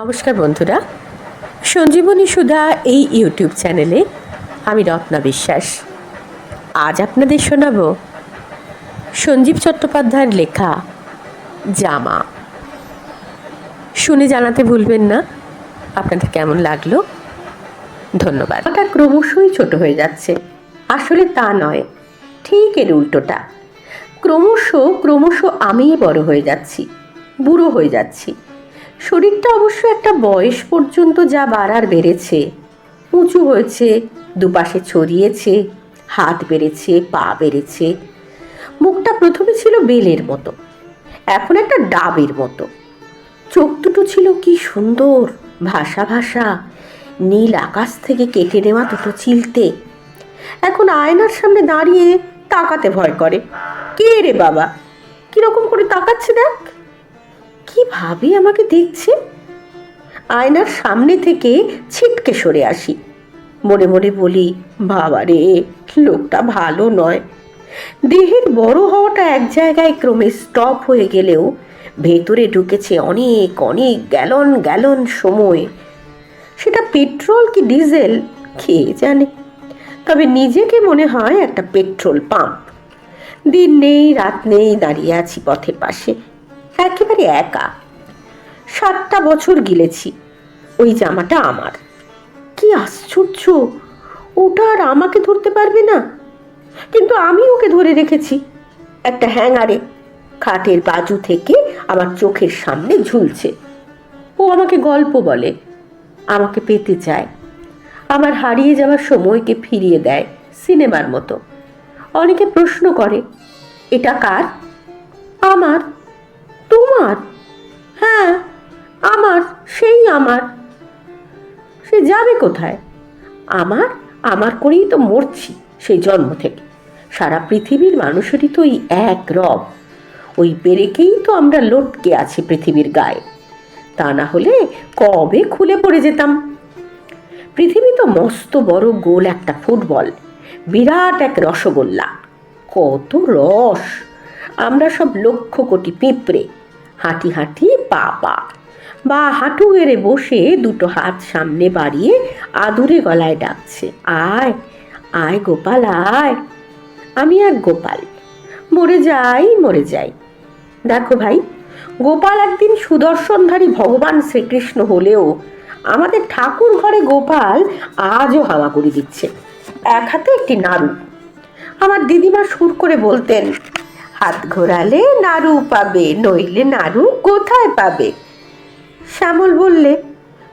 নমস্কার বন্ধুরা, সঞ্জীবনী সুধা এই ইউটিউব চ্যানেলে আমি রত্না বিশ্বাস। আজ আপনাদের শোনাব সঞ্জীব চট্টোপাধ্যায়ের লেখা জামা। শুনে জানাতে ভুলবেন না, আপনাদের কেমন লাগল? ধন্যবাদ। ওটা ক্রমশই ছোট হয়ে যাচ্ছে। আসলে তা নয়, ঠিক এর উল্টোটা। ক্রমশ ক্রমশ আমি বড় হয়ে যাচ্ছি, বুড়ো হয়ে যাচ্ছি। শরীরটা অবশ্য একটা বয়স পর্যন্ত যা বাড়ার বেড়েছে। উঁচু হয়েছে, দুপাশে ছড়িয়েছে, হাত বেড়েছে, পা বেড়েছে। মুখটা প্রথমে ছিল বেলের মতো, এখন একটা ডাবের মতো। চোখ দুটো ছিল কি সুন্দর ভাষা ভাষা নীল আকাশ থেকে কেটে নেওয়া দুটো চিলতে। এখন আয়নার সামনে দাঁড়িয়ে তাকাতে ভয় করে। কে রে বাবা? কীরকম করে তাকাচ্ছে দেখ। কীভাবে আমাকে দেখছে? আয়নার সামনে থেকে ছিটকে সরে আসি। মনে মনে বলি বাবা রে লোকটা ভালো নয়। দেহের বড় হওয়াটা এক জায়গায় ক্রমে স্টপ হয়ে গেলেও ভেতরে ঢুকেছে অনেক অনেক গ্যালন গ্যালন সময়। সেটা পেট্রোল কি ডিজেল? কে জানে। তবে নিজেকে মনে হয় একটা পেট্রোল পাম্প। দিন নেই, রাত নেই, দাঁড়িয়ে আছি পথের পাশে। একেবারে একা। সাতটা বছর গিলেছি, ওই জামাটা আমার। কি আশ্চর্য, ওটা আর আমাকে ধরতে পারবে না। কিন্তু আমি ওকে ধরে রেখেছি, একটা হ্যাঙ্গারে। খাটের বাজু থেকে আমার চোখের সামনে ঝুলছে। ও আমাকে গল্প বলে, আমাকে পেতে চায়। আমার হারিয়ে যাওয়ার সময়কে ফিরিয়ে দেয় সিনেমার মতো। অনেকে প্রশ্ন করে, এটা কার? আমার। তোমার? হ্যাঁ আমার, সেই আমার। সে যাবে কোথায়? আমার আমার করেই তো মরছি সেই জন্ম থেকে। সারা পৃথিবীর মানুষেরই তো ওই এক রব। ওই পেরেকেই তো আমরা লটকে আছি পৃথিবীর গায়ে। তা না হলে কবে খুলে পড়ে যেতাম? পৃথিবী তো মস্ত বড় গোল একটা ফুটবল। বিরাট এক রসগোল্লা। কত রস! আমরা সব লক্ষ কোটি পিঁপড়ে হাঁটি হাঁটি পা পা বা হাঁটু গেড়ে বসে দুটো হাত সামনে বাড়িয়ে আদুরে গলায় ডাকছে, আয় আয় গোপাল, আয়। আমি এক গোপাল। মরে যাই মরে যাই। দেখো ভাই, গোপাল একদিন সুদর্শনধারী ভগবান শ্রীকৃষ্ণ হলেও আমাদের ঠাকুর ঘরে গোপাল আজও হাওয়া হামাগুড়ি দিচ্ছে। এক হাতে একটি নাড়ু। আমার দিদিমা সুর করে বলতেন হাত ঘোরালে নাড়ু পাবে, নইলে নাড়ু কোথায় পাবে? শ্যামল বললে,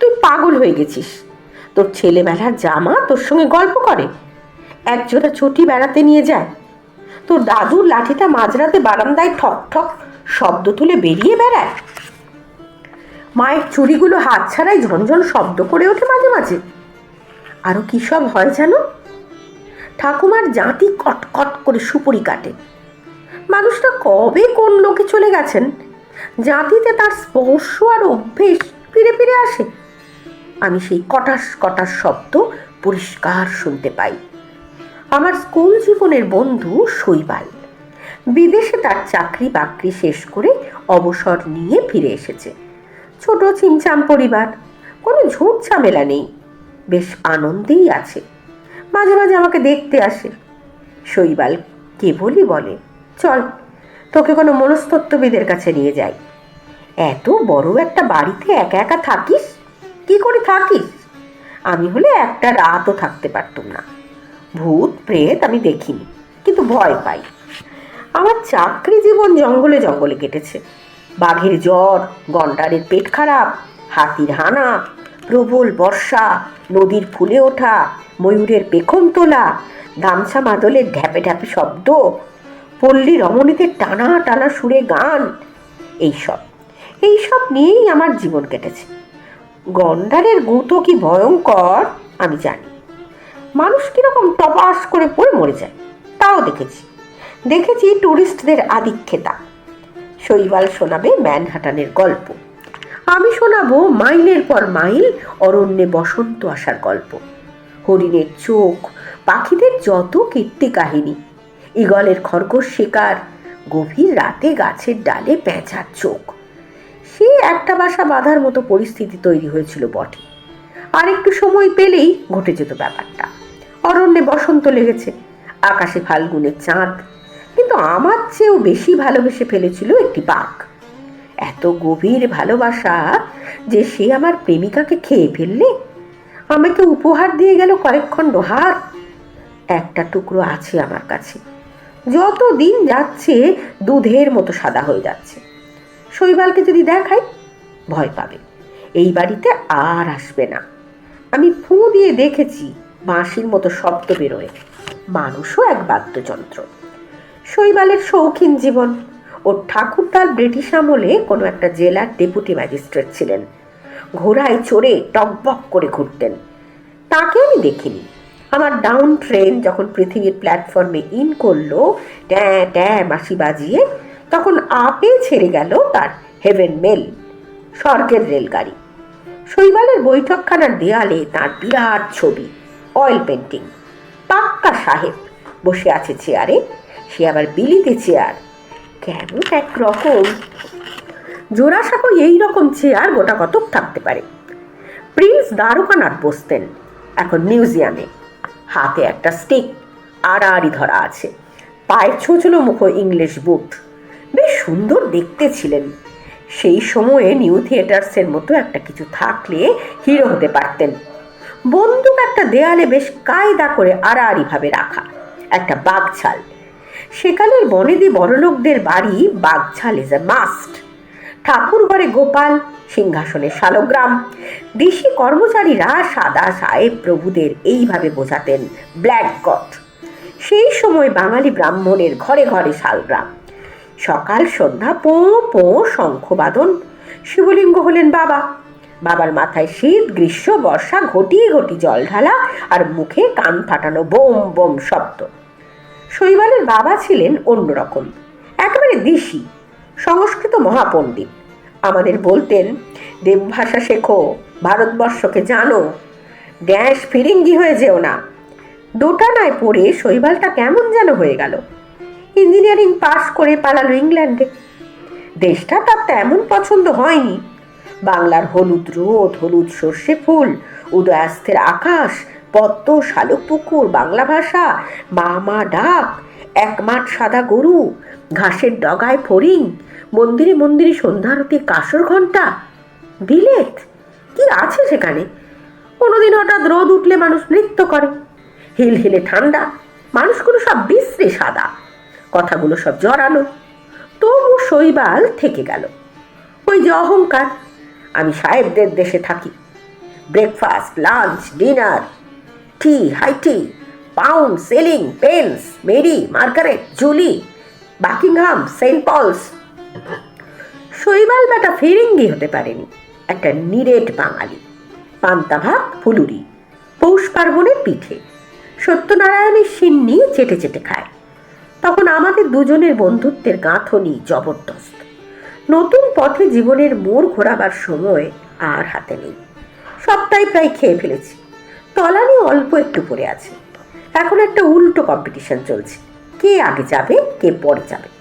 তুই পাগল হয়ে গেছিস। তোর ছেলেবেলার জামা তোর সঙ্গে গল্প করে। একজোড়া চটি বেড়াতে নিয়ে যায় তোর দাদুর লাঠিটা মাঝরাতে বারান্দায় ঠক ঠক শব্দ তুলে বেরিয়ে বেড়ায়। মায়ের চুড়িগুলো হাত ছাড়াই ঝনঝন শব্দ করে ওঠে মাঝে মাঝে। আরও কী সব হয় জানো? ঠাকুমার জাঁতি কটকট করে সুপুরি কাটে। মানুষটা কবে কোন লোকে চলে গেছেন? জাতিতে তার স্পর্শ আর অভ্যেস ফিরে ফিরে আসে। আমি সেই কটাস কটাস শব্দ পরিষ্কার শুনতে পাই। আমার স্কুল জীবনের বন্ধু শৈবাল। বিদেশে তার চাকরি বাকরি শেষ করে অবসর নিয়ে ফিরে এসেছে। ছোট চিমচাম পরিবার, কোনো ঝুট ঝামেলা নেই। বেশ আনন্দেই আছে। মাঝে মাঝে আমাকে দেখতে আসে। শৈবাল কেবলই বলে চল, তোকে কোনো মনস্তত্ত্ববিদের কাছে নিয়ে যাই। এত বড় একটা বাড়িতে একা একা থাকিস? কি করে থাকিস? আমি হলে একটা রাতও থাকতে পারতাম না। ভূত, প্রেত আমি দেখিনি, কিন্তু ভয় পাই। আমার চাকরি জীবন জঙ্গলে জঙ্গলে কেটেছে। বাঘের জ্বর, গন্ডারের পেট খারাপ, হাতির হানা, প্রবল বর্ষা, নদীর ফুলে ওঠা, ময়ূরের পেখম তোলা গামছা মাদলের ঢ্যাপে ঢ্যাপে শব্দ পল্লী রমণীদের টানা টানা সুরে গান। এইসব এইসব নিয়েই আমার জীবন কেটেছে। গন্ডারের গুঁতো কি ভয়ঙ্কর, আমি জানি। মানুষ কীরকম টপাস করে পড়ে মরে যায়, তাও দেখেছি। দেখেছি ট্যুরিস্টদের আদিক্ষেতা। শৈবাল শোনাবে ম্যানহাটানের গল্প। আমি শোনাবো মাইলের পর মাইল অরণ্যে বসন্ত আসার গল্প। হরিণের চোখ, পাখিদের যত কীর্তি কাহিনী ইগলের খরগোশ শিকার। গভীর রাতে গাছের ডালে পেঁচার চোখ। সে একটা বাসা বাঁধার মতো পরিস্থিতি তৈরি হয়েছিল বটে। আর একটু সময় পেলেই ঘটে যেত ব্যাপারটা। অরণ্যে বসন্ত লেগেছে, আকাশে ফাল্গুনের চাঁদ। কিন্তু আমার চেয়েও বেশি ভালোবেসে ফেলেছিল একটি বাঘ। এত গভীর ভালোবাসা যে সে আমার প্রেমিকাকে খেয়ে ফেললে আমাকে উপহার দিয়ে গেল কয়েক খণ্ড হার। একটা টুকরো আছে আমার কাছে। যত দিন যাচ্ছে, দুধের মতো সাদা হয়ে যাচ্ছে। শৈবালকে যদি দেখাই, ভয় পাবে। এই বাড়িতে আর আসবে না। আমি ফু দিয়ে দেখেছি, বাঁশির মতো শব্দ বেরোয়। মানুষও এক বাদ্যযন্ত্র। শৈবালের শৌখিন জীবন। ওর ঠাকুর তার ব্রিটিশ আমলে কোনো একটা জেলার ডেপুটি ম্যাজিস্ট্রেট ছিলেন। ঘোড়ায় চড়ে টকবক করে ঘুরতেন। তাকে আমি দেখিনি। আমার ডাউন ট্রেন যখন পৃথিবীর প্ল্যাটফর্মে ইন করল, ট্যাঁ ট্যাঁ, মাসি বাজিয়ে, তখন আপে ছেড়ে গেল তার হেভেন মেল স্বর্গের রেলগাড়ি। শৈবালের বৈঠকখানার দেয়ালে তার বিরাট ছবি অয়েল পেন্টিং পাক্কা সাহেব বসে আছে চেয়ারে সে আবার বিলিতে চেয়ার কেমন এক রকম। জোড়াসাঁকো এই রকম চেয়ার গোটা কতক থাকতে পারে। প্রিন্স দ্বারকানাথ বসতেন এখন মিউজিয়ামে হাতে একটা স্টিক আড়াআড়ি ধরা আছে। পায়ের ছোঁচলো মুখ ইংলিশ বুট বেশ সুন্দর দেখতে ছিলেন। সেই সময়ে নিউ থিয়েটার্সের মতো একটা কিছু থাকলে হিরো হতে পারতেন। বন্দুক একটা দেয়ালে বেশ কায়দা করে আড়াআড়িভাবে রাখা, একটা বাঘছাল। সেকালের বনেদি বড়লোকদের বাড়ি বাঘছাল ইজ এ মাস্ট ঠাকুর ঘরে গোপাল, সিংহাসনে শালগ্রাম। দেশি কর্মচারীরা সাদা সাহেব প্রভুদের এইভাবে বোঝাতেন, ব্ল্যাক গট সেই সময় বাঙালি ব্রাহ্মণের ঘরে ঘরে শালগ্রাম। সকাল, সন্ধ্যা, পো পো, শঙ্খবাদন। শিবলিঙ্গ হলেন বাবা। বাবার মাথায় শীত, গ্রীষ্ম, বর্ষা ঘটি ঘটি জল ঢালা আর মুখে কান ফাটানো বোম বোম শব্দ। শৈবালের বাবা ছিলেন অন্যরকম, একেবারে দিশি, সংস্কৃত মহাপণ্ডিত। আমাদের বলতেন দেবভাষা শেখো, ভারতবর্ষকে জানো ড্যাশ ফিরিঙ্গি হয়ে যেও না। দোটানায় পড়ে শৈবালটা কেমন যেন হয়ে গেল। ইঞ্জিনিয়ারিং পাশ করে পালালো ইংল্যান্ডে। দেশটা তার তেমন পছন্দ হয়নি। বাংলার হলুদ রোদ, হলুদ সর্ষে ফুল, উদয়াস্তের আকাশ, পদ্ম শালুক পুকুর, বাংলা ভাষা, মা মা, ডাক, এক মাঠ সাদা গরু, ঘাসের ডগায় ফড়িং মন্দিরে মন্দিরে সন্ধ্যারতির কাসর ঘণ্টা বিলেত? কি আছে সেখানে? কোনোদিন হঠাৎ রোদ উঠলে মানুষ নৃত্য করে। হিল হিলে ঠান্ডা, মানুষগুলো সব বিশ্রে সাদা, কথাগুলো সব জড়ানো। তবু শৈবাল থেকে গেল। ওই যে অহংকার, আমি সাহেবদের দেশে থাকি। Breakfast, lunch, dinner, tea, high tea, pound, shilling, pence, Mary, Margaret, Julie, Buckingham, Saint Paul's Shaibal বেটা ফিরিঙ্গি হতে পারেনি। একটা নিরেট বাঙালি। পান্তা ভাত, ফুলুরি। পৌষ পার্বণের পিঠে। সত্যনারায়ণের সিন্নি চেটে চেটে খায়। তখন আমাদের দুজনের বন্ধুত্বের গাঁথনি জবরদস্ত। নতুন পথে জীবনের মোড় ঘোরাবার সময় আর হাতে নেই। সবটাই প্রায় খেয়ে ফেলেছি। তলানি অল্প একটু পড়ে আছে। এখন একটা উল্টো কম্পিটিশন চলছে। কে আগে যাবে, কে পরে যাবে।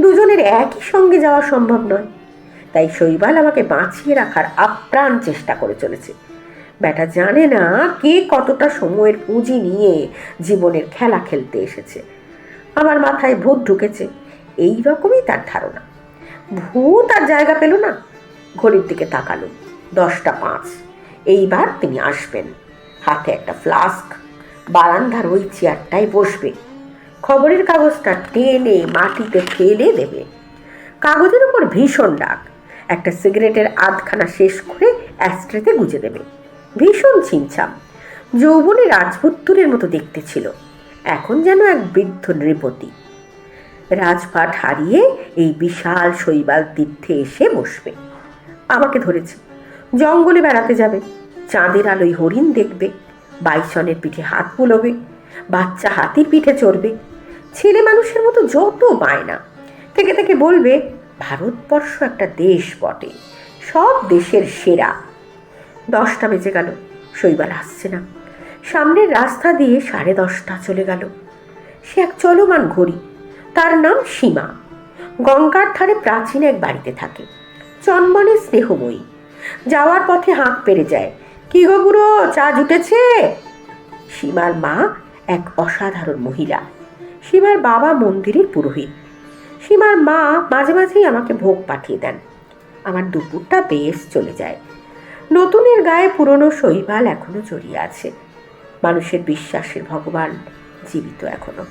দুজনের একই সঙ্গে যাওয়া সম্ভব নয়। তাই শৈবাল আমাকে বাঁচিয়ে রাখার আপ্রাণ চেষ্টা করে চলেছে। বেটা জানে না কে কতটা সময়ের পুঁজি নিয়ে জীবনের খেলা খেলতে এসেছে। আমার মাথায় ভূত ঢুকেছে, এই রকমই তার ধারণা। ভূত আর জায়গা পেল না। ঘড়ির দিকে তাকালো, দশটা পাঁচ। এইবার তিনি আসবেন। হাতে একটা ফ্লাস্ক। বারান্দার ওই চেয়ারটায় বসবে। খবরের কাগজটা টেনে মাটিতে ফেলে দেবে। কাগজের উপর ভীষণ ডাক একটা সিগারেটের আধখানা শেষ করে অ্যাস্ট্রেতে গুজে দেবে। ভীষণ ছিমছাম যৌবনে রাজপুত্তরের মতো দেখতে ছিল। এখন যেন এক বৃদ্ধ নৃপতি। রাজপাট হারিয়ে এই বিশাল শৈবাল তীর্থে এসে বসবে। আমাকে ধরেছে। জঙ্গলে বেড়াতে যাবে। চাঁদের আলোয় হরিণ দেখবে। বাইসনের পিঠে হাত বুলোবে। বাচ্চা হাতির পিঠে চড়বে। ছেলে মানুষের মতো যত বায়না। থেকে থেকে বলবে, ভারতবর্ষ একটা দেশ বটে, সব দেশের সেরা। দশটা বেজে গেল, শৈবাল আসছে না। সামনের রাস্তা দিয়ে সাড়ে দশটা চলে গেল। সে এক চলমান ঘড়ি, তার নাম সীমা। গঙ্গার ধারে প্রাচীন এক বাড়িতে থাকে। চনমনে স্নেহময়ী। যাওয়ার পথে হাঁক পেরে যায়, কি গো বুড়ো চা জুটেছে? সীমার মা এক অসাধারণ মহিলা। সীমার বাবা মন্দিরের পুরোহিত। সীমার মা মাঝে মাঝেই আমাকে ভোগ পাঠিয়ে দেন। আমার দুপুরটা বেশ চলে যায়। নতুনের গায়ে পুরনো শৈবাল এখনও জড়িয়ে আছে। মানুষের বিশ্বাসের ভগবান জীবিত এখনও।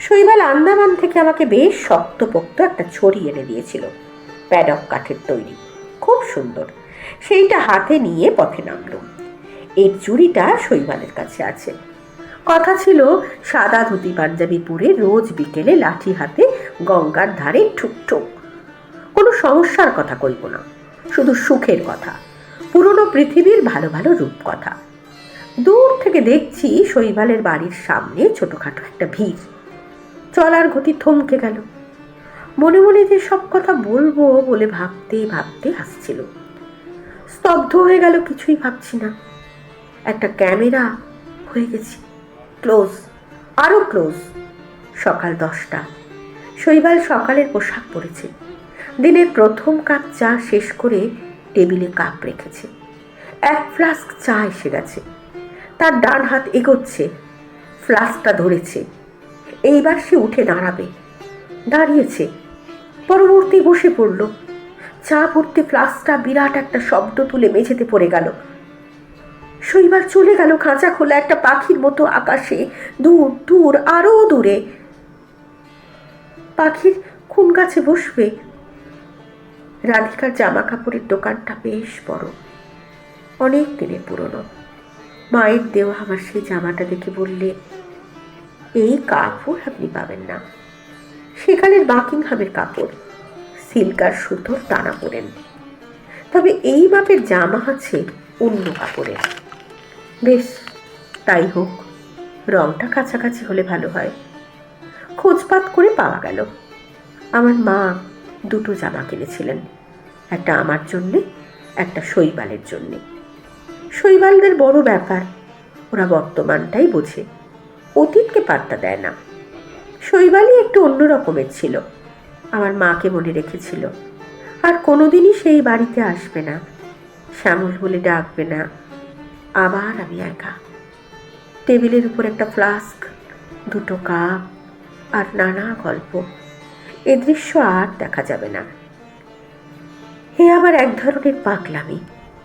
শৈবাল আন্দামান থেকে আমাকে বেশ শক্তপোক্ত একটা ছড়ি এনে দিয়েছিল। প্যাডক কাঠের তৈরি। খুব সুন্দর। সেইটা হাতে নিয়ে পথে নামলুম। এর চুড়িটা শৈবালের কাছে আছে। কথা ছিল, সাদা ধুতি পাঞ্জাবি পরে রোজ বিকেলে লাঠি হাতে গঙ্গার ধারে ঠুকঠুক কোনো সমস্যার কথা কইব না, শুধু সুখের কথা, পুরনো পৃথিবীর ভালো ভালো রূপকথা। দূর থেকে দেখছি শৈবালের বাড়ির সামনে ছোটখাটো একটা ভিড়। চলার গতি থমকে গেল। মনে মনে যে সব কথা বলব বলে ভাবতে ভাবতে হাসছিল স্তব্ধ হয়ে গেল, কিছুই ভাবছি না। একটা ক্যামেরা হয়ে গেছি। ক্লোজ আরও ক্লোজ। সকাল দশটা। শৈবাল সকালের পোশাক পরেছে। দিনের প্রথম কাপ চা শেষ করে টেবিলে কাপ রেখেছে। এক ফ্লাস্ক চা এসে গেছে। তার ডান হাত এগোচ্ছে। ফ্লাস্কটা ধরেছে। এইবার সে উঠে দাঁড়াবে। দাঁড়িয়েছে। পরবর্তী বসে পড়ল। চা ভর্তি ফ্লাস্কটা বিরাট একটা শব্দ তুলে মেঝেতে পড়ে গেল। শৈবাল চলে গেল খাঁচা খোলা একটা পাখির মতো আকাশে। দূর দূর আরও দূরে। পাখির কোন গাছে বসবে। রাধিকার জামা কাপড়ের দোকানটা বেশ বড়। অনেক দিনের পুরনো। মায়ের দেওয়া আমার সেই জামাটা দেখে বললে, এই কাপড় আপনি পাবেন না। সেখানের বাকিংহামের কাপড়। সিল্কার সুতোর টানা পড়েন তবে এই মাপের জামা আছে অন্য কাপড়ের। বেশ, তাই হোক, রংটা কাছাকাছি হলে ভালো হয়। খোঁজপাত করে পাওয়া গেল। আমার মা দুটো জামা কিনেছিলেন, একটা আমার জন্যে, একটা শৈবালের জন্যে। শৈবালদের বড় ব্যাপার, ওরা বর্তমানটাই বোঝে। অতীতকে পাত্তা দেয় না। শৈবালই একটু অন্য রকমের ছিল, আমার মাকে মনে রেখেছিল। আর কোনোদিনই সেই বাড়িতে আসবে না, শ্যামল বলে ডাকবে না। আবার আমি একা। টেবিলের উপর একটা ফ্লাস্ক, দুটো কাপ আর নানা গল্প। এ দৃশ্য আর দেখা যাবে না। হে আমার এক ধরনের পাগলামি।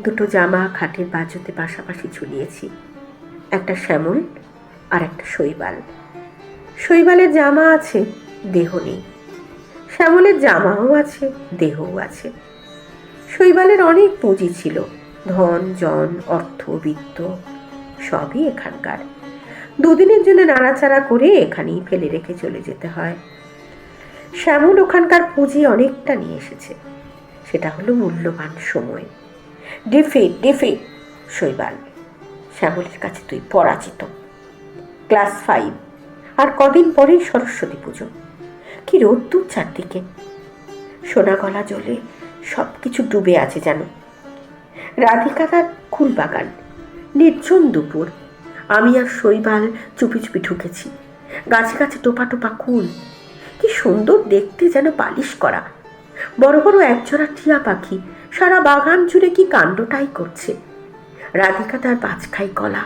দুটো জামা খাটের বাজুতে পাশাপাশি ঝুলিয়েছি। একটা শ্যামল আর একটা শৈবাল। শৈবালের জামা আছে, দেহ নেই। শ্যামলের জামাও আছে, দেহও আছে। শৈবালের অনেক পুঁজি ছিল। ধন, জন, অর্থ, বিত্ত সবই এখানকার। দুদিনের জন্য নাড়াচাড়া করে এখানেই ফেলে রেখে চলে যেতে হয়। শ্যামল ওখানকার পুঁজি অনেকটা নিয়ে এসেছে। সেটা হলো মূল্যবান সময়। ডিফিট ডিফিট শৈবাল, শ্যামলের কাছে তুই পরাজিত। Class five. আর কদিন পরেই সরস্বতী পুজো। কি রোদ্দুর চারদিকে। সোনা গলা জলে সব কিছু ডুবে আছে যেন। রাধিকা তার কুলবাগান নির্জন দুপুর। আমি আর শৈবাল চুপি চুপি ঢুকেছি। গাছে গাছে টোপা টোপা কুল। কি সুন্দর দেখতে যেন পালিশ করা। বড় বড় একজোড়া টিয়া পাখি সারা বাগান জুড়ে কি কাণ্ডটাই করছে। রাধিকা তার পাঁচ খাই কলা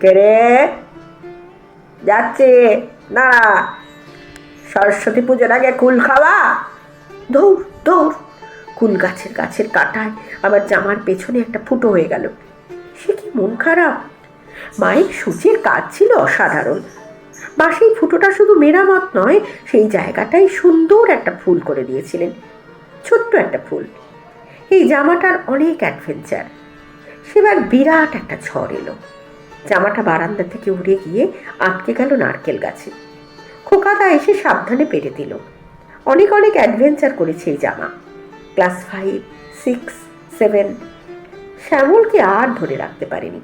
কেরে যাচ্ছে। না সরস্বতী পুজোর আগে কুল খাওয়া। দৌড় দৌড়। কুল গাছের গাছের কাটায় আবার জামার পেছনে একটা ফুটো হয়ে গেল। সে কি মন খারাপ? মায়ের সূচের কাজ ছিল অসাধারণ। মা সেই ফুটোটা শুধু মেরামত নয়, সেই জায়গাটাই সুন্দর একটা ফুল করে দিয়েছিলেন। ছোট্ট একটা ফুল। এই জামাটার অনেক অ্যাডভেঞ্চার সেবার বিরাট একটা ঝড় এলো। জামাটা বারান্দা থেকে উড়ে গিয়ে আটকে গেল নারকেল গাছে। খোকাদা এসে সাবধানে পেরে দিল। অনেক অনেক অ্যাডভেঞ্চার করেছে এই জামা। Class five, six, seven. শ্যামলকে আর ধরে রাখতে পারেনি।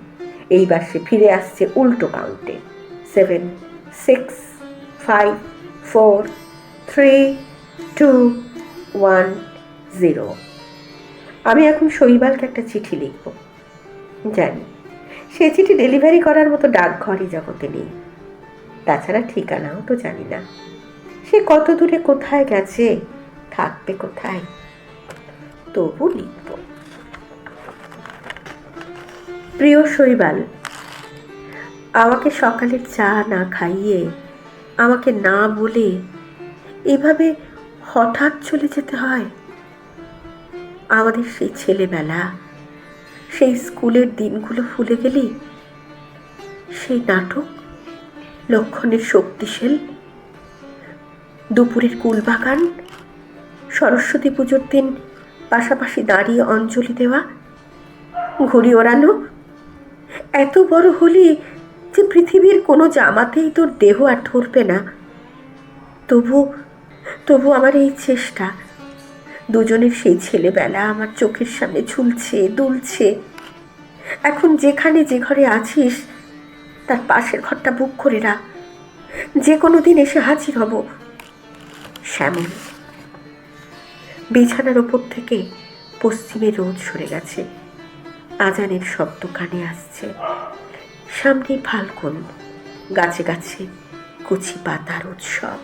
এইবার সে ফিরে আসছে উল্টো কাউন্টে। Seven, six, five, four, three, two, one, zero. আমি এখন শৈবালকে একটা চিঠি লিখব। জানি, সে চিঠি ডেলিভারি করার মতো ডাকঘরই জগতে নেই। তাছাড়া ঠিকানাও তো জানি না। সে কত দূরে কোথায় গেছে, থাকবে কোথায়? তবু লিখব। প্রিয় শৈবাল, আমাকে সকালের চা না খাইয়ে আমাকে না বলে এভাবে হঠাৎ চলে যেতে হয়? আমাদের সেই ছেলেবেলা, সেই স্কুলের দিনগুলো ভুলে গেলি সেই নাটক, লক্ষণের শক্তিশীল, দুপুরের কুলবাগান, সরস্বতী পুজোর দিন পাশাপাশি দাঁড়িয়ে অঞ্জলি দেওয়া। ঘুড়ি ওড়ানো। এত বড় হলি যে পৃথিবীর কোনো জামাতেই তোর দেহ আর ধরবে না। তবু তবু আমার এই চেষ্টা। দুজনের সেই ছেলেবেলা আমার চোখের সামনে ঝুলছে, দুলছে। এখন যেখানে যে ঘরে আছিস, তার পাশের ঘরটা বুক করে রাখ। যে কোনো দিন এসে হাজির হব। শ্যামল। বিছানার ওপর থেকে পশ্চিমে রোদ সরে গেছে। আজানের শব্দ কানে আসছে। সামনে ফাল্গুন, গাছে গাছে কুচি পাতার উৎসব।